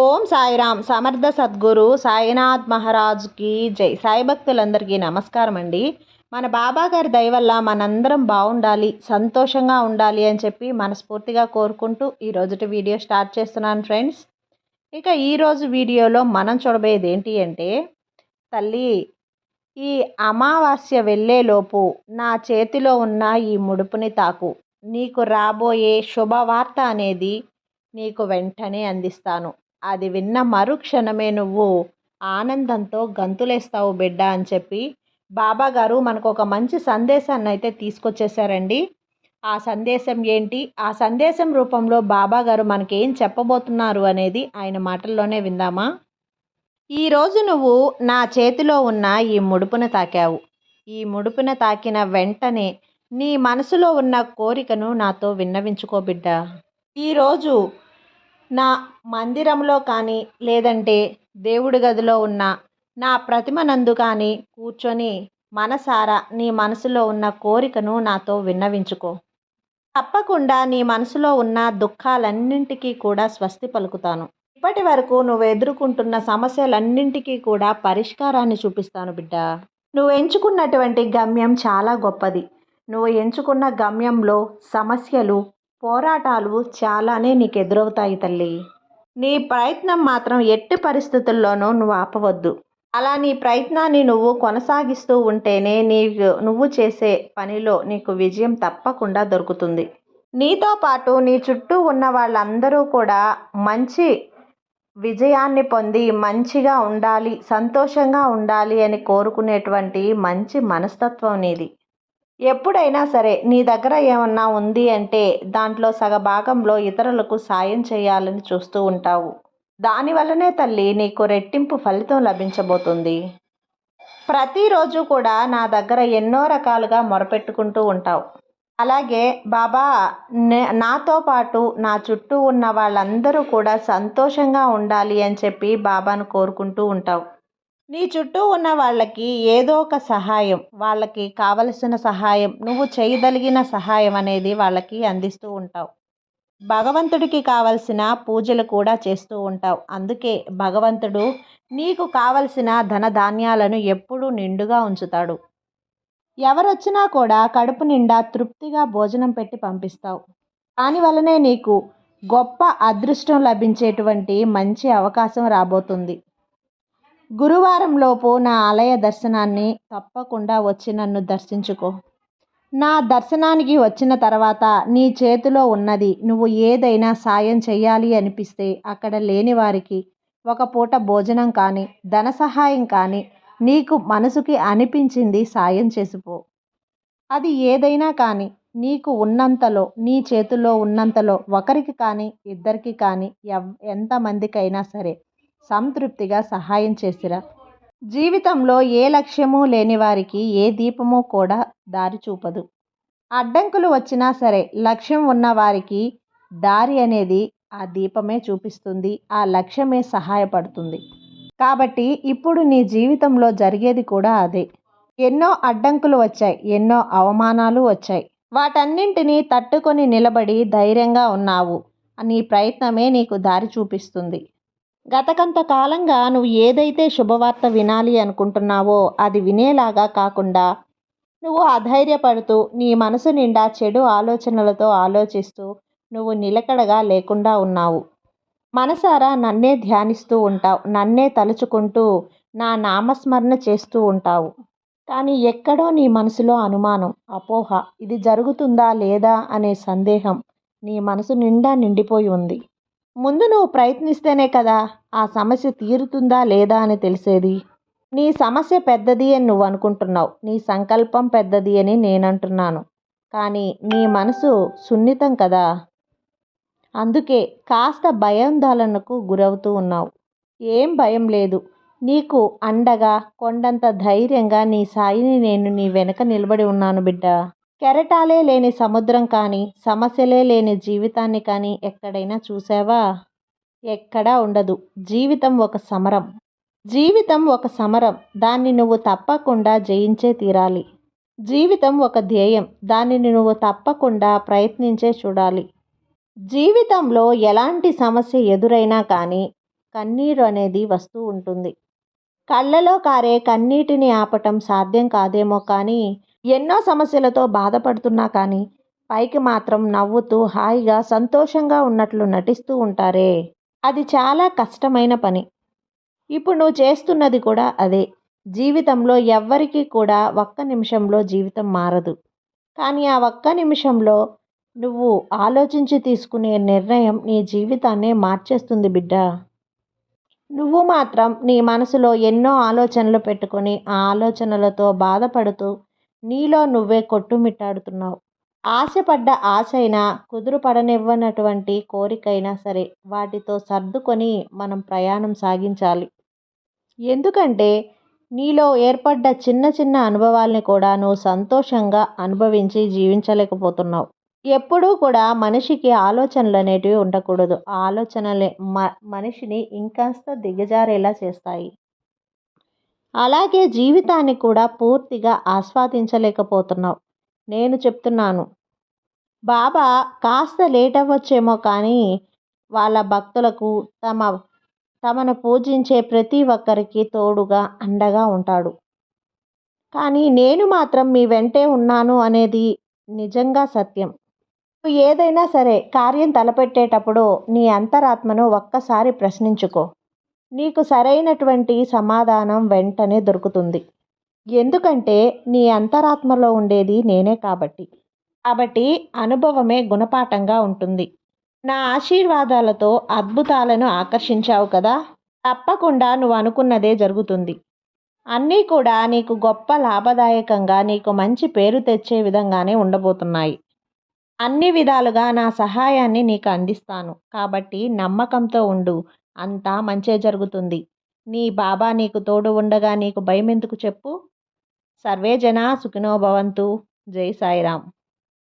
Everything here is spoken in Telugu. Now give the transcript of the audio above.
ఓం సాయిరామ్ సమర్థ సద్గురు సాయినాథ్ మహారాజ్కి జై. సాయి భక్తులందరికీ నమస్కారం అండి. మన బాబా గారి దయ వల్ల మనందరం బాగుండాలి సంతోషంగా ఉండాలి అని చెప్పి మనస్ఫూర్తిగా కోరుకుంటూ ఈ రోజుటి వీడియో స్టార్ట్ చేస్తున్నాను ఫ్రెండ్స్. ఇక ఈరోజు వీడియోలో మనం చూడబోయేది ఏంటి అంటే తల్లి ఈ అమావాస్య వెళ్ళేలోపు నా చేతిలో ఉన్న ఈ ముడుపుని తాకు. నీకు రాబోయే శుభవార్త అనేది నీకు వెంటనే అందిస్తాను. అది విన్న మరుక్షణమే నువ్వు ఆనందంతో గంతులేస్తావు బిడ్డ అని చెప్పి బాబా గారు మనకు ఒక మంచి సందేశాన్ని అయితే తీసుకొచ్చేసారండి ఆ సందేశం ఏంటి? ఆ సందేశం రూపంలో బాబా గారు మనకేం చెప్పబోతున్నారు అనేది ఆయన మాటల్లోనే విందామా? ఈరోజు నువ్వు నా చేతిలో ఉన్న ఈ ముడుపును తాకావు. ఈ ముడుపును తాకిన వెంటనే నీ మనసులో ఉన్న కోరికను నాతో విన్నవించుకో బిడ్డ. ఈరోజు నా మందిరంలో కానీ లేదంటే దేవుడి గదిలో ఉన్న నా ప్రతిమ నందు కానీ కూర్చొని మనసారా నీ మనసులో ఉన్న కోరికను నాతో విన్నవించుకో. తప్పకుండా నీ మనసులో ఉన్న దుఃఖాలన్నింటికీ కూడా స్వస్తి పలుకుతాను. ఇప్పటి వరకు నువ్వు ఎదుర్కొంటున్న సమస్యలన్నింటికీ కూడా పరిష్కారాన్ని చూపిస్తాను బిడ్డ. నువ్వు ఎంచుకున్నటువంటి గమ్యం చాలా గొప్పది. నువ్వు ఎంచుకున్న గమ్యంలో సమస్యలు పోరాటాలు చాలానే నీకు ఎదురవుతాయి తల్లి. నీ ప్రయత్నం మాత్రం ఎట్టి పరిస్థితుల్లోనూ నువ్వు ఆపవద్దు. అలా నీ ప్రయత్నాన్ని నువ్వు కొనసాగిస్తూ ఉంటేనే నీకు నువ్వు చేసే పనిలో నీకు విజయం తప్పకుండా దొరుకుతుంది. నీతో పాటు నీ చుట్టూ ఉన్న వాళ్ళందరూ కూడా మంచి విజయాన్ని పొంది మంచిగా ఉండాలి సంతోషంగా ఉండాలి అని కోరుకునేటువంటి మంచి మనస్తత్వం నీది. ఎప్పుడైనా సరే నీ దగ్గర ఏమన్నా ఉంది అంటే దాంట్లో సగభాగంలో ఇతరులకు సాయం చేయాలని చూస్తూ ఉంటావు. దానివల్లనే తల్లి నీకు రెట్టింపు ఫలితం లభించబోతుంది. ప్రతిరోజు కూడా నా దగ్గర ఎన్నో రకాలుగా మొరపెట్టుకుంటూ ఉంటావు. అలాగే బాబా నాతో పాటు నా చుట్టూ ఉన్న వాళ్ళందరూ కూడా సంతోషంగా ఉండాలి అని చెప్పి బాబాను కోరుకుంటూ ఉంటావు. నీ చుట్టూ ఉన్న వాళ్ళకి ఏదో ఒక సహాయం వాళ్ళకి కావలసిన సహాయం నువ్వు చేయగలిగిన సహాయం అనేది వాళ్ళకి అందిస్తూ ఉంటావు. భగవంతుడికి కావలసిన పూజలు కూడా చేస్తూ ఉంటావు. అందుకే భగవంతుడు నీకు కావలసిన ధనధాన్యాలను ఎప్పుడూ నిండుగా ఉంచుతాడు. ఎవరొచ్చినా కూడా కడుపు నిండా తృప్తిగా భోజనం పెట్టి పంపిస్తావు. దానివల్లనే నీకు గొప్ప అదృష్టం లభించేటువంటి మంచి అవకాశం రాబోతుంది. గురువారంలోపు నా ఆలయ దర్శనాన్ని తప్పకుండా వచ్చి నన్ను దర్శించుకో. నా దర్శనానికి వచ్చిన తర్వాత నీ చేతిలో ఉన్నది నువ్వు ఏదైనా సాయం చేయాలి అనిపిస్తే అక్కడ లేని వారికి ఒక పూట భోజనం కానీ ధన సహాయం కానీ నీకు మనసుకి అనిపించింది సాయం చేసిపో. అది ఏదైనా కానీ నీకు ఉన్నంతలో నీ చేతిలో ఉన్నంతలో ఒకరికి కానీ ఇద్దరికి కానీ ఎవ్ ఎంతమందికైనా సరే సంతృప్తిగా సహాయం చేసిరా. జీవితంలో ఏ లక్ష్యము లేని వారికి ఏ దీపము కూడా దారి చూపదు. అడ్డంకులు వచ్చినా సరే లక్ష్యం ఉన్న వారికి దారి అనేది ఆ దీపమే చూపిస్తుంది ఆ లక్ష్యమే సహాయపడుతుంది. కాబట్టి ఇప్పుడు నీ జీవితంలో జరిగేది కూడా అదే. ఎన్నో అడ్డంకులు వచ్చాయి ఎన్నో అవమానాలు వచ్చాయి. వాటన్నింటినీ తట్టుకొని నిలబడి ధైర్యంగా ఉన్నావు. నీ ప్రయత్నమే నీకు దారి చూపిస్తుంది. గత కొంతకాలంగా నువ్వు ఏదైతే శుభవార్త వినాలి అనుకుంటున్నావో అది వినేలాగా కాకుండా నువ్వు అధైర్యపడుతూ నీ మనసు నిండా చెడు ఆలోచనలతో ఆలోచిస్తూ నువ్వు నిలకడగా లేకుండా ఉన్నావు. మనసారా నన్నే ధ్యానిస్తూ ఉంటావు నన్నే తలుచుకుంటూ నా నామస్మరణ చేస్తూ ఉంటావు. కానీ ఎక్కడో నీ మనసులో అనుమానం అపోహ ఇది జరుగుతుందా లేదా అనే సందేహం నీ మనసు నిండా నిండిపోయి ఉంది. ముందు నువ్వు ప్రయత్నిస్తేనే కదా ఆ సమస్య తీరుతుందా లేదా అని తెలిసేది. నీ సమస్య పెద్దది అని నువ్వు అనుకుంటున్నావు. నీ సంకల్పం పెద్దది అని నేను అంటున్నాను కానీ నీ మనసు సున్నితం కదా. అందుకే కాస్త భయాందోళనకు గురవుతూ ఉన్నావు. ఏం భయం లేదు. నీకు అండగా కొండంత ధైర్యంగా నీ సాయిని నేను నీ వెనక నిలబడి ఉన్నాను బిడ్డ. కెరటాలే లేని సముద్రం కానీ సమస్యలే లేని జీవితాన్ని కానీ ఎక్కడైనా చూసావా ఎక్కడా ఉండదు. జీవితం ఒక సమరం. జీవితం ఒక సమరం. దాన్ని నువ్వు తప్పకుండా జయించే తీరాలి. జీవితం ఒక ధ్యేయం. దానిని నువ్వు తప్పకుండా ప్రయత్నించే చూడాలి. జీవితంలో ఎలాంటి సమస్య ఎదురైనా కానీ కన్నీరు అనేది వస్తూ ఉంటుంది. కళ్ళలో కారే కన్నీటిని ఆపటం సాధ్యం కాదేమో కానీ ఎన్నో సమస్యలతో బాధపడుతున్నా కానీ పైకి మాత్రం నవ్వుతూ హాయిగా సంతోషంగా ఉన్నట్లు నటిస్తూ ఉంటారే. అది చాలా కష్టమైన పని. ఇప్పుడు నువ్వు చేస్తున్నది కూడా అదే. జీవితంలో ఎవ్వరికీ కూడా ఒక్క నిమిషంలో జీవితం మారదు. కానీ ఆ ఒక్క నిమిషంలో నువ్వు ఆలోచించి తీసుకునే నిర్ణయం నీ జీవితాన్నే మార్చేస్తుంది బిడ్డ. నువ్వు మాత్రం నీ మనసులో ఎన్నో ఆలోచనలు పెట్టుకొని ఆ ఆలోచనలతో బాధపడుతూ నీలో నువ్వే కొట్టుమిట్టాడుతున్నావు. ఆశపడ్డ ఆశైనా కుదురు పడనివ్వనటువంటి కోరికైనా సరే వాటితో సర్దుకొని మనం ప్రయాణం సాగించాలి. ఎందుకంటే నీలో ఏర్పడ్డ చిన్న చిన్న అనుభవాల్ని కూడా నువ్వు సంతోషంగా అనుభవించి జీవించలేకపోతున్నావు. ఎప్పుడూ కూడా మనిషికి ఆలోచనలు అనేటివి ఉండకూడదు. ఆ ఆలోచనలే మ మనిషిని ఇంకాస్త దిగజారేలా చేస్తాయి. అలాగే జీవితాన్ని కూడా పూర్తిగా ఆస్వాదించలేకపోతున్నావు. నేను చెప్తున్నాను. బాబా కాస్త లేట్ అవ్వచ్చేమో కానీ వాళ్ళ భక్తులకు తమ తమను పూజించే ప్రతి ఒక్కరికి తోడుగా అండగా ఉంటాడు. కానీ నేను మాత్రం మీ వెంటే ఉన్నాను అనేది నిజంగా సత్యం. నువ్వు ఏదైనా సరే కార్యం తలపెట్టేటప్పుడు నీ అంతరాత్మను ఒక్కసారి ప్రశ్నించుకో. నీకు సరైనటువంటి సమాధానం వెంటనే దొరుకుతుంది. ఎందుకంటే నీ అంతరాత్మలో ఉండేది నేనే కాబట్టి. కాబట్టి అనుభవమే గుణపాఠంగా ఉంటుంది. నా ఆశీర్వాదాలతో అద్భుతాలను ఆకర్షించావు కదా? తప్పకుండా నువ్వు అనుకున్నదే జరుగుతుంది. అన్నీ కూడా నీకు గొప్ప లాభదాయకంగా నీకు మంచి పేరు తెచ్చే విధంగానే ఉండబోతున్నాయి. అన్ని విధాలుగా నా సహాయాన్ని నీకు అందిస్తాను. కాబట్టి నమ్మకంతో ఉండు. అంతా మంచే జరుగుతుంది. నీ బాబా నీకు తోడు ఉండగా నీకు భయం ఎందుకు చెప్పు? సర్వే జనా సుఖినో భవంతు. జై సాయిరామ్.